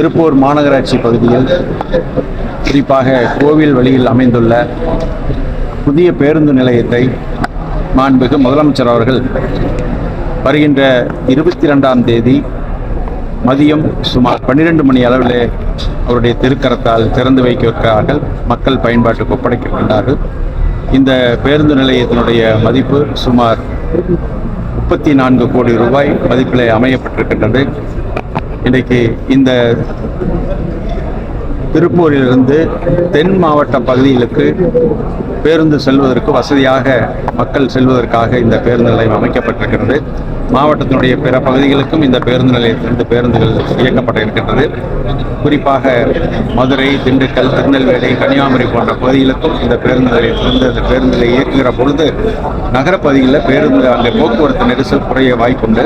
திருப்பூர் மாநகராட்சி பகுதியில் குறிப்பாக கோவில் வழியில் அமைந்துள்ள புதிய பேருந்து நிலையத்தை மாண்புமிகு முதலமைச்சர் அவர்கள் வருகின்ற இருபத்தி ரெண்டாம் தேதி மதியம் சுமார் பன்னிரெண்டு மணி அளவில் அவருடைய திருக்கரத்தால் திறந்து வைக்கிறார்கள். மக்கள் பயன்பாட்டுக்கு ஒப்படைக்கின்றார்கள். இந்த பேருந்து நிலையத்தினுடைய மதிப்பு சுமார் முப்பத்தி நான்கு கோடி ரூபாய் மதிப்பில் அமையப்பட்டிருக்கின்றது. இன்றைக்கு இந்த திருப்பூரிலிருந்து தென் மாவட்ட பகுதிகளுக்கு பேருந்து செல்வதற்கு வசதியாக மக்கள் செல்வதற்காக இந்த பேருந்து நிலையம் அமைக்கப்பட்டிருக்கிறது. மாவட்டத்தினுடைய பிற பகுதிகளுக்கும் இந்த பேருந்து நிலையத்திலிருந்து பேருந்துகள் இயக்கப்பட இருக்கின்றது. குறிப்பாக மதுரை திண்டுக்கல் திருநெல்வேலி கன்னியாகுமரி போன்ற பகுதிகளுக்கும் இந்த பேருந்து நிலையத்திலிருந்து இந்த பேருந்துகளை இயக்குகிற பொழுது நகரப்பகுதிகளில் பேருந்து அங்கே போக்குவரத்து நெரிசல் குறைய வாய்ப்புண்டு.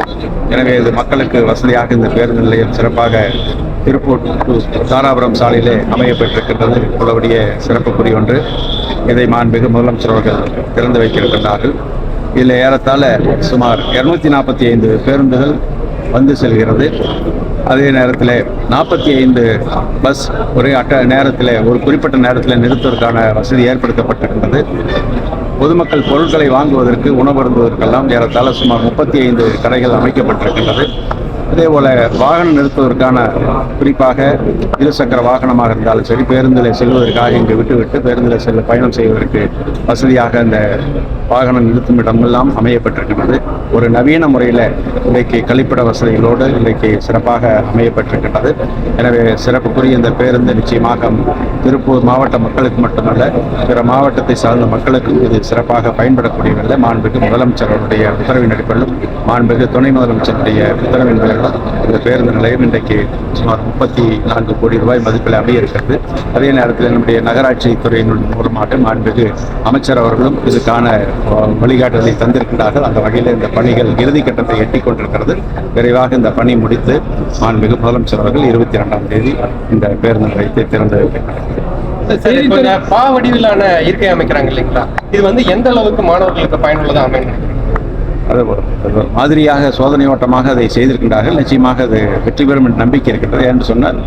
எனவே இது மக்களுக்கு வசதியாக இந்த பேருந்து நிலையம் சிறப்பாக திருப்பூர் தாராபுரம் சாலையிலே அமையப்பட்டிருக்கின்றது உள்ளபடிய சிறப்புக்குரிய ஒன்று. இதை மாண்புமிகு முதலமைச்சர் அவர்கள் திறந்து வைக்கிருக்கின்றார்கள் இதில் ஏறத்தாழ சுமார் இரநூத்தி நாற்பத்தி ஐந்து பேருந்துகள் வந்து செல்கிறது. அதே நேரத்தில் நாற்பத்தி ஐந்து பஸ் ஒரே அட்ட நேரத்தில் ஒரு குறிப்பிட்ட நேரத்தில் நிறுத்துவதற்கான வசதி ஏற்படுத்தப்பட்டிருக்கிறது பொதுமக்கள் பொருட்களை வாங்குவதற்கு உணவருந்துவதற்கெல்லாம் ஏறத்தாழ சுமார் முப்பத்தி ஐந்து கடைகள் அமைக்கப்பட்டிருக்கின்றது. அதே போல வாகனம் நிறுத்துவதற்கான குறிப்பாக இருசக்கர வாகனமாக இருந்தாலும் சரி பேருந்தில் செல்வதற்காக இங்கு விட்டுவிட்டு பேருந்தில் செல்ல பயணம் செய்வதற்கு வசதியாக அந்த வாகனம் நிறுத்தும் இடமெல்லாம் அமையப்பட்டிருக்கின்றது. ஒரு நவீன முறையில் இன்றைக்கு கழிப்பிட வசதிகளோடு இன்றைக்கு சிறப்பாக அமையப்பட்டிருக்கின்றது. எனவே சிறப்புக்குரிய இந்த பேருந்து நிச்சயமாக திருப்பூர் மாவட்ட மக்களுக்கு மட்டுமல்ல பிற மாவட்டத்தை சார்ந்த மக்களுக்கும் இது சிறப்பாக பயன்படக்கூடிய மாண்புக்கு முதலமைச்சர் அவருடைய உத்தரவின் அடிப்படையிலும் மாண்புக்கு துணை முதலமைச்சருடைய உத்தரவின் இந்த பேருந்து நிலையம் இன்றைக்கு சுமார் முப்பத்தி நான்கு கோடி ரூபாய் மதிப்பில் அமைய இருக்கிறது அதே நேரத்தில் நம்முடைய நகராட்சி துறையின் மூலமாக மாண்புக்கு அமைச்சர் அவர்களும் இதுக்கான வழிகாட்டுதலை தந்திருக்கிறார்கள் அந்த வகையில் இந்த பணிகள் இறுதி கட்டத்தை எட்டி கொண்டிருக்கிறது. விரைவாக இந்த பணி முடித்து மாண்புமிகு முதலமைச்சர் அவர்கள் இருபத்தி இரண்டாம் தேதி இந்த பேருந்து நிலையத்தை திறந்து வைக்கிறார்கள் பா வடிவிலான இருக்கை அமைக்கிறாங்க இல்லைங்களா? இது வந்து எந்த அளவுக்கு மாணவர்களுக்கு பயனுள்ளதா அமையும் மாதிரியாக சோதனை ஓட்டமாக அதை செய்திருக்கின்றார்கள். நிச்சயமாக அது வெற்றி பெறும் என்ற நம்பிக்கை இருக்கின்றது. என்று சொன்னால்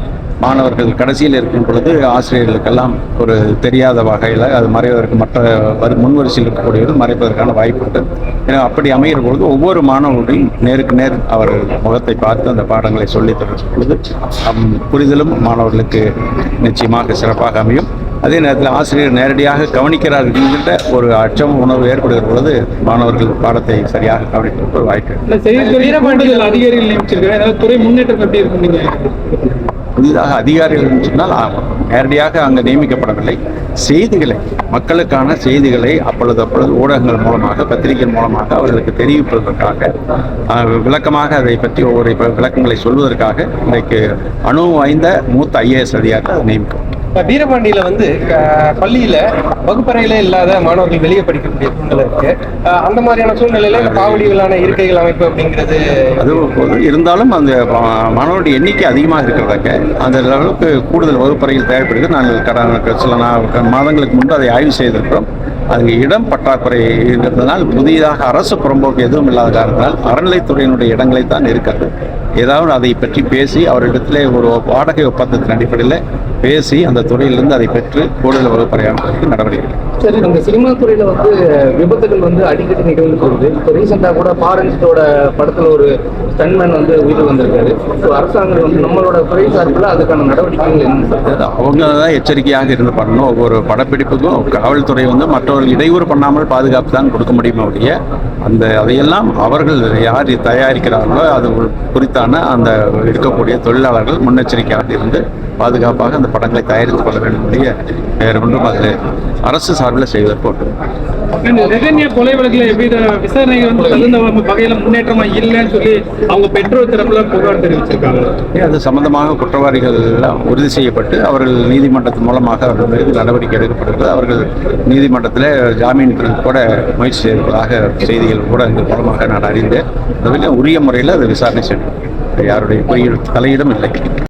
மாணவர்கள் கடைசியில் இருக்கும் பொழுது ஆசிரியர்களுக்கெல்லாம் ஒரு தெரியாத வகையில் அது மறைவதற்கு மற்ற வரு முன்வரிசையில் இருக்கக்கூடியது மறைப்பதற்கான வாய்ப்பு உண்டு. எனவே அப்படி அமைகிற பொழுது ஒவ்வொரு மாணவர்களையும் நேருக்கு நேர் அவர் முகத்தை பார்த்து அந்த பாடங்களை சொல்லித் தரும் பொழுது புரிதலும் மாணவர்களுக்கு நிச்சயமாக சிறப்பாக அமையும். அதே நேரத்தில் ஆசிரியர் நேரடியாக கவனிக்கிறார் என்கின்ற ஒரு அச்சம் உணர்வு ஏற்படுகிற பொழுது மாணவர்கள் பாடத்தை சரியாக கவனிப்பதற்கு ஒரு வாய்ப்பு அதிகாரிகள் துறை முன்னேற்றம் எப்படி இருக்கும் புதிதாக அதிகாரிகள் சொன்னால் நேரடியாக அங்கு நியமிக்கப்படவில்லை. செய்திகளை மக்களுக்கான செய்திகளை அப்பொழுது அப்பொழுது ஊடகங்கள் மூலமாக பத்திரிகை மூலமாக அவர்களுக்கு தெரிவிப்பதற்காக விளக்கமாக அதை பற்றி ஒவ்வொரு விளக்கங்களை சொல்வதற்காக இன்றைக்கு அணு வாய்ந்த மூத்த ஐஏஎஸ் அதிகாரி அதை நியமிக்கும் வீரபாண்டியில வந்து பள்ளியில வகுப்பறையில இல்லாத மாணவர்கள் வெளியே படிக்கக்கூடிய சூழ்நிலை இருக்கு. அந்த மாதிரியான சூழ்நிலையில இந்த இருக்கைகள் அமைப்பு அப்படிங்கிறது அது போது இருந்தாலும் அந்த மாணவருடைய எண்ணிக்கை அதிகமாக இருக்கிறதாக்க அந்த அளவுக்கு கூடுதல் வகுப்பறையில் தேவைப்படுகிறது நாங்கள் கடந்த சில மாதங்களுக்கு முன்பு அதை ஆய்வு செய்திருக்கிறோம். அது இடம் பற்றாக்குறை இருக்கிறதுனால் புதிதாக அரசு புறம்போக்கு எதுவும் இல்லாத காரணத்தால் அறநிலைத்துறையினுடைய இடங்களை தான் இருக்கிறது ஏதாவது அதை பற்றி பேசி அவரிடத்திலே ஒரு வாடகை ஒப்பந்தத்தின் அடிப்படையில் பேசி அந்த துறையிலிருந்து அதை பெற்று கூடுதல் வகுப்பறை நடவடிக்கை சரி இந்த சினிமா துறையில வந்து விபத்துகள் வந்து அடிக்கடி நிகழ்ந்து போகுது இப்போ ரீசெண்டாக கூட ஃபாரன்ஸ்டோட படத்தில் ஒரு ஸ்டன்மேன் வந்து உயிர் வந்திருக்காரு ஸோ அரசாங்கம் வந்து நம்மளோட துறை சார்பில் அதுக்கான நடவடிக்கைகள் என்ன சார்? அவங்க தான் எச்சரிக்கையாக இருந்து பண்ணணும். ஒவ்வொரு படப்பிடிப்புக்கும் காவல்துறை வந்து மற்றவர்கள் இடையூறு பண்ணாமல் பாதுகாப்பு தான் கொடுக்க முடியுமே ஒழிய அந்த அதையெல்லாம் அவர்கள் யார் தயாரிக்கிறார்களோ அது குறித்தான அந்த இருக்கக்கூடிய தொழிலாளர்கள் முன்னெச்சரிக்கையாக இருந்து பாதுகாப்பாக அந்த படங்களை தயாரித்துக் கொள்ள வேண்டும் ஒழிய வேறு ஒன்றும் அதில் அரசு சார்பில் செய்வதற்கு கொலை வழக்குல எப்படி விசாரணை வந்து தகுந்த வகையில முன்னேற்றமா இல்லைன்னு சொல்லி அவங்க பெற்றோர் தரப்புல புகார் தெரிவிச்சிருக்காங்க. அது சம்பந்தமாக குற்றவாளிகள் எல்லாம் உறுதி செய்யப்பட்டு அவர்கள் நீதிமன்றத்தின் மூலமாக அவர்கள் மீது நடவடிக்கை எடுக்கப்படுகிறது அவர்கள் நீதிமன்றத்தில் ஜாமீன் கூட முயற்சி செய்வதாக செய்திகள் ஊடகங்கள் மூலமாக நான் அறிந்தேன். அதில் உரிய முறையில் அதை விசாரணை செய்யணும். யாருடைய குறியீடு தலையிடம் இல்லை.